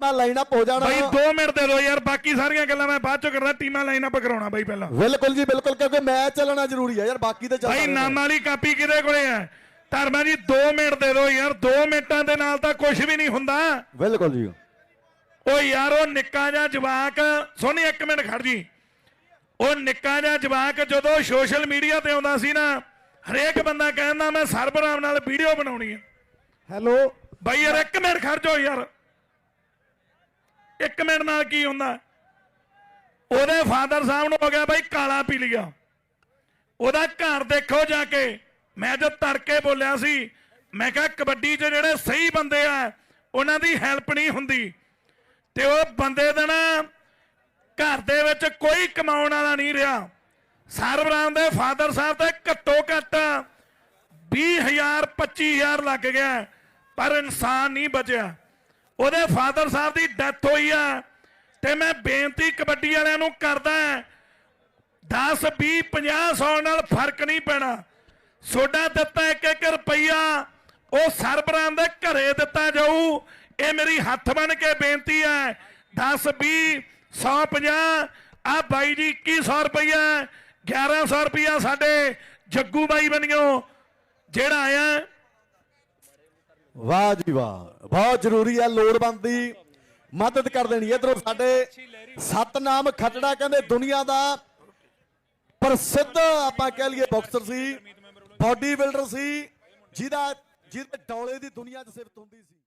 ਮੈਂ line up ਹੋ ਜਾਣਾ। ਬਾਈ 2 ਮਿੰਟ ਦੇ ਦਿਓ ਯਾਰ ਬਾਕੀ ਸਾਰੀਆਂ ਗੱਲਾਂ ਮੈਂ ਬਾਅਦ ਚੋਂ ਕਰਦਾ ਟੀਮਾਂ ਲਾਈਨ ਅਪ ਕਰਾਉਣਾ ਬਾਈ ਪਹਿਲਾਂ। ਬਿਲਕੁਲ ਜੀ ਬਿਲਕੁਲ ਕਿਉਂਕਿ ਮੈਚ ਚੱਲਣਾ ਜ਼ਰੂਰੀ ਹੈ ਯਾਰ ਬਾਕੀ ਤੇ ਚੱਲਦਾ ਰਹਿਣਾ। ਨਾਮ ਵਾਲੀ ਕਾਪੀ ਕਿਹਦੇ ਕੋਲੇ ਹੈ ਧਰਮਾ ਜੀ 2 ਮਿੰਟ ਦੇ ਦਿਓ ਯਾਰ 2 ਮਿੰਟਾਂ ਦੇ ਨਾਲ ਤਾਂ ਕੁਝ ਵੀ ਨਹੀਂ ਹੁੰਦਾ। ਬਿਲਕੁਲ ਜੀ। ਉਹ ਯਾਰ ਉਹ ਨਿੱਕਾ ਜਿਹਾ ਜਵਾਕ ਸੋਨੀ ਇੱਕ ਮਿੰਟ ਖੜ ਜੀ। ਉਹ ਨਿੱਕਾ ਜਿਹਾ ਜਵਾਕ ਜਦੋਂ ਸੋਸ਼ਲ ਮੀਡੀਆ ਤੇ ਆਉਂਦਾ ਸੀ ਨਾ ਹਰੇਕ ਬੰਦਾ ਕਹਿੰਦਾ ਮੈਂ ਸਰਬਰਾਮ ਨਾਲ ਵੀਡੀਓ ਬਣਾਉਣੀ ਹੈ ਹੈਲੋ। ਬਾਈ ਯਾਰ ਇੱਕ ਮਿੰਟ ਖੜ ਜਾਓ ਯਾਰ। ਇੱਕ ਮਿੰਟ ਨਾਲ ਕੀ ਹੁੰਦਾ? ਉਹਦੇ ਫਾਦਰ ਸਾਹਿਬ ਨੂੰ ਹੋ ਗਿਆ ਬਾਈ ਕਾਲਾ ਪੀ ਲਿਆ ਉਹਦਾ ਘਰ ਦੇਖੋ ਜਾ ਕੇ। ਮੈਂ ਜਦ ਤੜਕੇ ਬੋਲਿਆ ਸੀ, ਮੈਂ ਕਿਹਾ ਕਬੱਡੀ 'ਚ ਜਿਹੜੇ ਸਹੀ ਬੰਦੇ ਆ, ਉਹਨਾਂ ਦੀ ਹੈਲਪ ਨਹੀਂ ਹੁੰਦੀ। ਤੇ ਉਹ ਬੰਦੇ ਦਾ ਨਾ ਘਰ ਦੇ ਵਿੱਚ ਕੋਈ ਕਮਾਉਣ ਵਾਲਾ ਨਹੀਂ ਰਿਹਾ। ਸਰਬਰਾਮ ਦੇ ਫਾਦਰ ਸਾਹਿਬ ਤੇ ਘੱਟੋ ਘੱਟ 20000 25000 ਲੱਗ ਗਿਆ, ਪਰ ਇਨਸਾਨ ਨਹੀਂ ਬਚਿਆ। ਉਹਦੇ ਫਾਦਰ ਸਾਹਿਬ ਦੀ ਡੈਥ ਹੋਈ ਆ ਤੇ ਮੈਂ ਬੇਨਤੀ ਕਬੱਡੀ ਵਾਲਿਆਂ ਨੂੰ ਕਰਦਾ 10 20 50 100 ਨਾਲ ਫ਼ਰਕ ਨਹੀਂ ਪੈਣਾ। ਸੋਡਾ ਦਿੱਤਾ ਇੱਕ ਇੱਕ ਰੁਪਈਆ, ਉਹ ਸਰਬਰਾਂ ਦੇ ਘਰੇ ਦਿੱਤਾ ਜਾਊ। ਇਹ ਮੇਰੀ ਹੱਥ ਬਨ ਕੇ ਬੇਨਤੀ ਹੈ 10 20 150 ਆ ਬਾਈ ਜੀ 2100 ਰੁਪਈਆ 1100 ਰੁਪਈਆ ਸਾਡੇ ਜੱਗੂ ਬਾਈ ਬਣਿਓ ਜਿਹੜਾ ਆਇਆ। ਵਾਹ ਜੀ ਵਾਹ, ਬਹੁਤ ਜ਼ਰੂਰੀ ਹੈ, ਲੋੜਵੰਦ ਦੀ ਮਦਦ ਕਰ ਦੇਣੀ ਇਧਰੋਂ ਸਾਡੇ ਸਤਨਾਮ ਖਟੜਾ ਕਹਿੰਦੇ, ਦੁਨੀਆ ਦਾ ਪ੍ਰਸਿੱਧ ਆਪਾਂ ਕਹਿ ਲਈਏ ਬਾਕਸਰ ਸੀ ਬਾਡੀ ਬਿਲਡਰ ਸੀ, ਜਿਹਦਾ ਜਿਹਦੇ ਡੌਲੇ ਦੀ ਦੁਨੀਆ 'ਚ ਸਿਫਤ ਹੁੰਦੀ ਸੀ।